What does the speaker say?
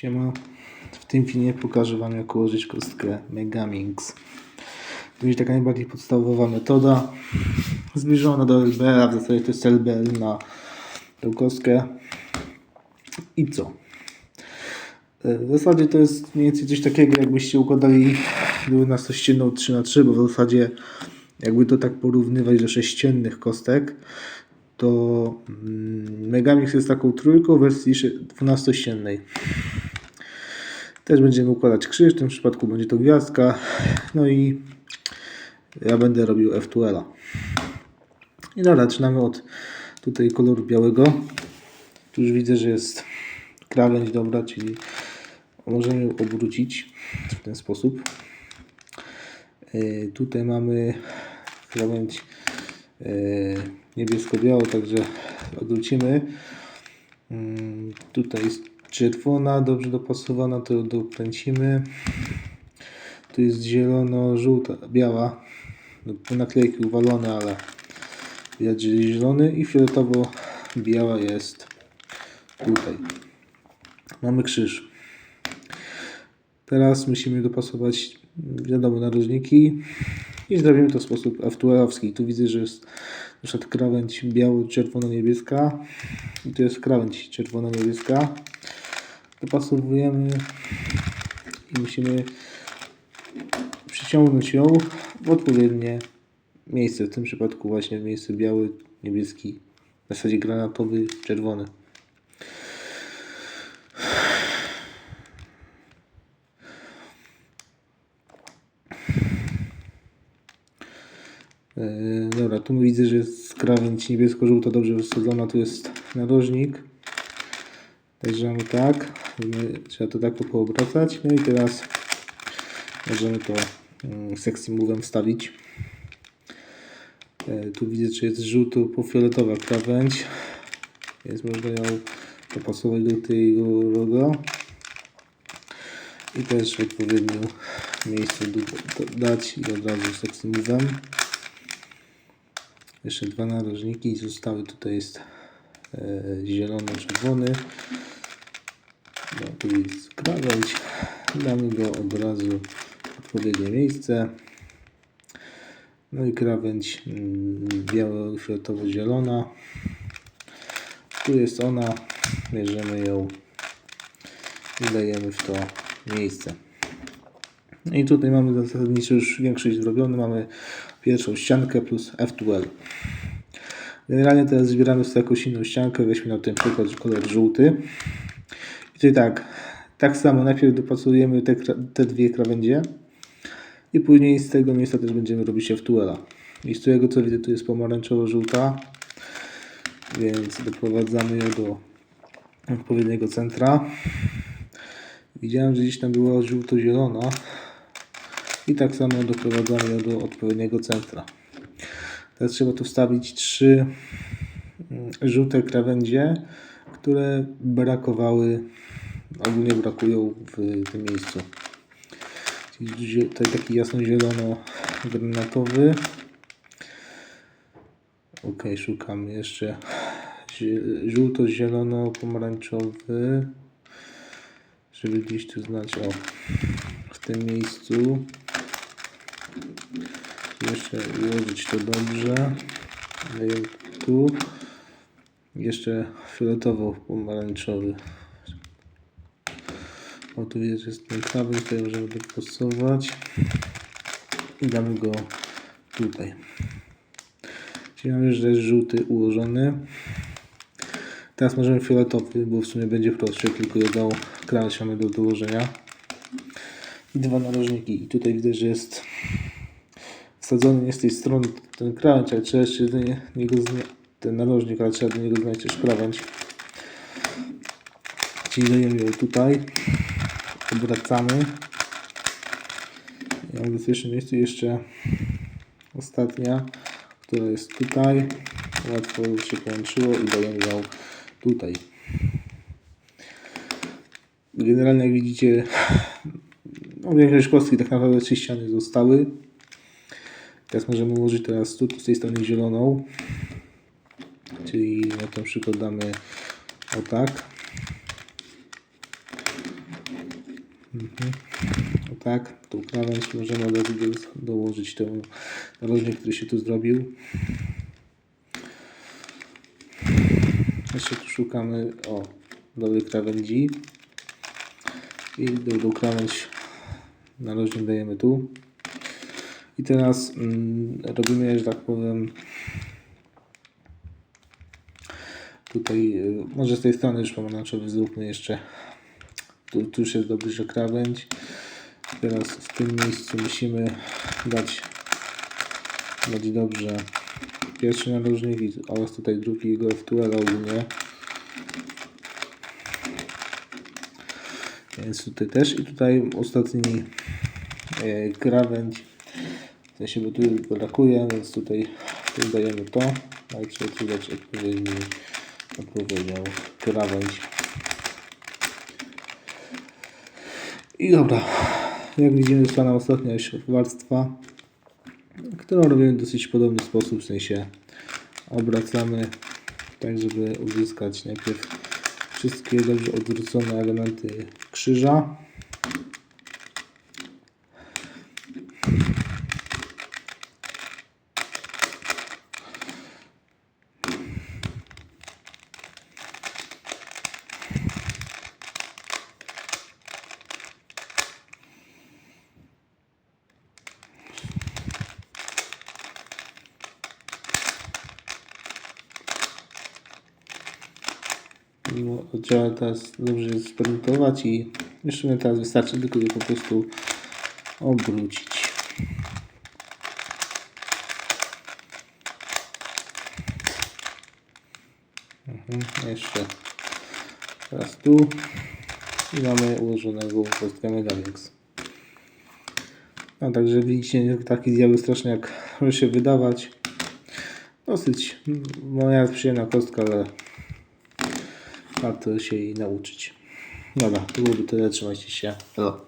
Siema. W tym filmie pokażę Wam jak ułożyć kostkę Megamix. To będzie taka najbardziej podstawowa metoda. Zbliżona do LBL, w zasadzie to jest LBL na tą kostkę. I co? E, W zasadzie to jest mniej więcej coś takiego jakbyście układali 12-ścienną 3 na 3 bo w zasadzie jakby to tak porównywać do sześciennych kostek, to mm, Megamix jest taką trójką w wersji 12-ściennej. Też będziemy układać krzyż, w tym przypadku będzie to gwiazdka. No i ja będę robił F2L. I dobra, zaczynamy od tutaj koloru białego. Tu już widzę, że jest krawędź dobra, czyli możemy ją obrócić w ten sposób. Yy, tutaj mamy krawędź yy, niebiesko-białą, także odwrócimy. Mm, Tutaj czerwona, dobrze dopasowana, to dokręcimy. Tu jest zielono-żółta, biała. No, naklejki uwalone, ale widać, że jest zielony i fioletowo-biała jest tutaj. Mamy krzyż. Teraz musimy dopasować, wiadomo, narożniki i zrobimy to w sposób F2L-owski. Tu widzę, że jest na przykład krawędź biało-czerwono-niebieska i tu jest krawędź czerwono-niebieska. Dopasowujemy i musimy przyciągnąć ją w odpowiednie miejsce. W tym przypadku właśnie w miejsce biały, niebieski, w zasadzie granatowy, czerwony. Yy, Dobra, tu widzę, że jest krawędź niebiesko-żółta dobrze wysadzona, tu jest narożnik. Także tak, trzeba to tak poobracać. No i teraz możemy to mm, sexy move'em wstawić. E, Tu widzę, że jest żółto-fioletowa krawędź, więc można ją dopasować do tego logo. I też w odpowiednim miejscu dać i od razu sexy move'em. Jeszcze dwa narożniki zostały tutaj jest e, zielony-czerwony. No, tu jest krawędź. Damy go od razu w odpowiednie miejsce. No i krawędź mm, biało-fioletowo-zielona. Tu jest ona. Bierzemy ją i dajemy w to miejsce. No i tutaj mamy zasadniczo już większość zrobiony. Mamy pierwszą ściankę plus F2L. Generalnie teraz zbieramy sobie jakąś inną ściankę. Weźmy na ten przykład kolor żółty. I tutaj tak, tak samo najpierw dopasujemy te, te dwie krawędzie i później z tego miejsca też będziemy robić F2L. I z tego co widzę tu jest pomarańczowo-żółta, więc doprowadzamy ją do odpowiedniego centra. Widziałem, że gdzieś tam była żółto-zielona i tak samo doprowadzamy ją do odpowiedniego centra. Teraz trzeba tu wstawić trzy mm, żółte krawędzie, które brakowały, ogólnie brakują w tym miejscu. Tutaj taki jasno-zielono-granatowy. Ok, szukam jeszcze zie- żółto-zielono-pomarańczowy, żeby gdzieś tu znać, o, w tym miejscu. Jeszcze ułożyć to dobrze. Tu. Jeszcze fioletowo-pomarańczowy. O, tu jest, jest ten krawędź, tutaj możemy dopasować. I damy go tutaj. Czyli mamy, że jest żółty ułożony. Teraz możemy fioletowy, bo w sumie będzie prostszy, tylko jedną krawędź mamy do dołożenia. I dwa narożniki. I tutaj widzę, że jest wsadzony nie z tej strony ten krawędź, ale trzeba jeszcze do nie- niego ten narożnik, ale trzeba do niego znaleźć też krawędź. Czyli dajemy ją tutaj, obracamy. I mamy w pierwszym miejscu jeszcze ostatnia, która jest tutaj. Łatwo się połączyło i dajemy ją tutaj. Generalnie jak widzicie, no większość kostki tak naprawdę trzy ściany zostały. Teraz możemy ułożyć teraz tu z tej strony zieloną. Czyli na ten przykład damy o tak. O tak, tą krawędź możemy od razu do, dołożyć ten narożnik, który się tu zrobił. Jeszcze tu szukamy o dobrej krawędzi i drugą krawędź narożnik dajemy tu. I teraz mm, robimy, że tak powiem, tutaj, y, może z tej strony już pomarańczowy zróbmy jeszcze, tu, tu już jest dobrze krawędź. Teraz w tym miejscu musimy dać, dać dobrze pierwszy narożnik oraz tutaj drugiego F2 ogólnie. Więc tutaj też i tutaj ostatni e, krawędź. W sensie, bo tu brakuje, więc tutaj, tutaj dajemy to. I trzeba dać odpowiedni, odpowiednią krawędź. I dobra, jak widzimy została ostatnia już warstwa, którą robimy w dosyć podobny sposób, w sensie obracamy tak, żeby uzyskać najpierw wszystkie dobrze odwrócone elementy krzyża. No, Trzeba teraz dobrze sprezentować i jeszcze teraz wystarczy tylko je po prostu obrócić. Mhm, jeszcze teraz tu i mamy ułożonego kostkę Megavex. No także widzicie, taki zjawy straszny jak może się wydawać. Dosyć moja przyjemna kostka, ale warto się jej nauczyć. Dobra, to byłoby tyle, trzymajcie się. Hello.